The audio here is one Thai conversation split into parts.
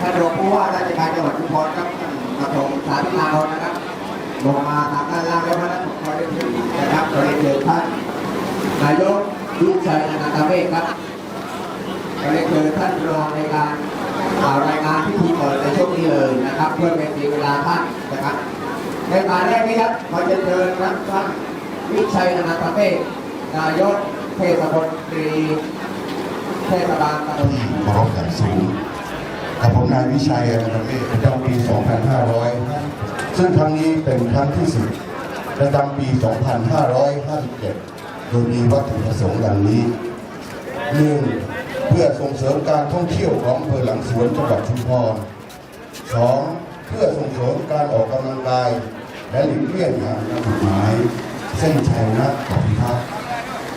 ท่านรองผู้ว่าราชการจังหวัดชุมพรครับท่านกระทงสาธิตานนท์นะครับลงมาทางด้านล่างแล้วนะขอเรียนเชิญนะครับขอเรียนเชิญท่านนายกวิชัยอนันตเวศครับขอเรียนเชิญท่านรองในการอ่ารายงานพิธีเปิดในช่วงนี้เลยนะครับ เพื่อเป็นเวลาท่านนะครับในการแรกนี้ครับขอเรียนเชิญครับท่านวิชัยอนันตเวศนายกเทศมนตรี ทศบาลตำบลที่เคารพอย่างสูงกับผมนายวิชัยอนันตเมฆประจำปี 2500 ซึ่งครั้งนี้เป็นครั้งที่สิบประจำปี 2557 โดยมีวัตถุประสงค์ดังนี้หนึ่งเพื่อส่งเสริมการท่องเที่ยวของอำเภอหลังสวนจังหวัดชุมพรสองเพื่อส่งเสริมการออกกำลังกาย และหลีกเลี่ยงงานผิดกหมาย เส้นชัยนะขอบคุณครับ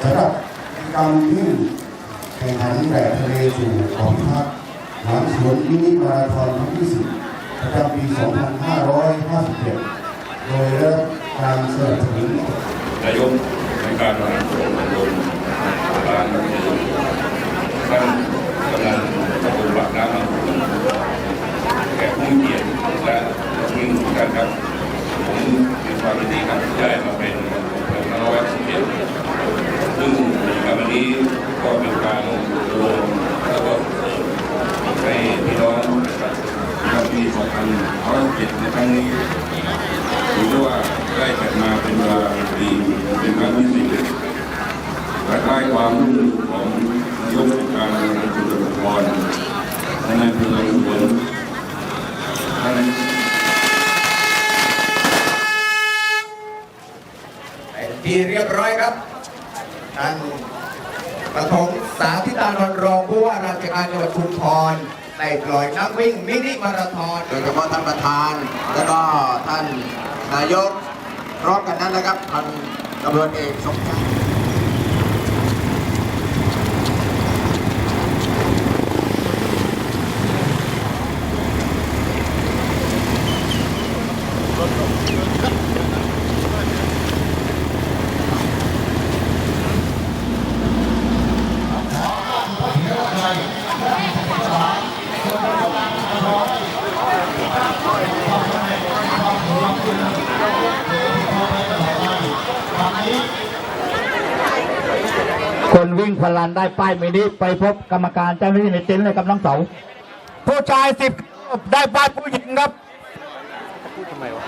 สำหรับการวิ่ง หันแบบทะเลสู่ของพักหลังสวนมินิมาราธอนครั้งที่สิบประจำปี 2557 โดยได้รับการสนับสนุนนายกในการบริหารส่วนตำบลบางน้ำยืนท่านกำนันตำบลปากน้ำแขกผู้มีเกียรติและทีมทุกท่านครับผมมีความยินดีครับที่ได้มาเป็นอำเภอนวัดสิบเอ็ดซึ่งกิจกรรมวันนี้ก็เป็นการรวมแล้วก็เสริมให้พี่น้องประชาชนในปี 2567ในครั้งนี้ถือว่าได้จัดมาเป็นเวลาปีเป็นครั้งที่สี่ภายใต้ความร่วมมือของนายกการบริหารส่วนจังหวัดพรและนายอำเภอชุมพลท่านเป็นที่เรียบร้อยครับท่านประถมสาธิตานนท์รองผู้ว่าราชการจังหวัดชุมพร ได้ปล่อยนักวิ่งมินิมาราธอนโดยเฉพาะท่านประธาน แล้วก็ท่านนายกพร้อมกันนั้นนะครับท่านตำรวจเอกสมชาย คนวิ่งพลันได้ป้ายมินิไปพบกรรมการเจ้าหน้าที่ในเต็นท์เลยกับน้องเสาผู้ชายสิบได้ป้ายผู้หญิงครับพูดทำไมวะ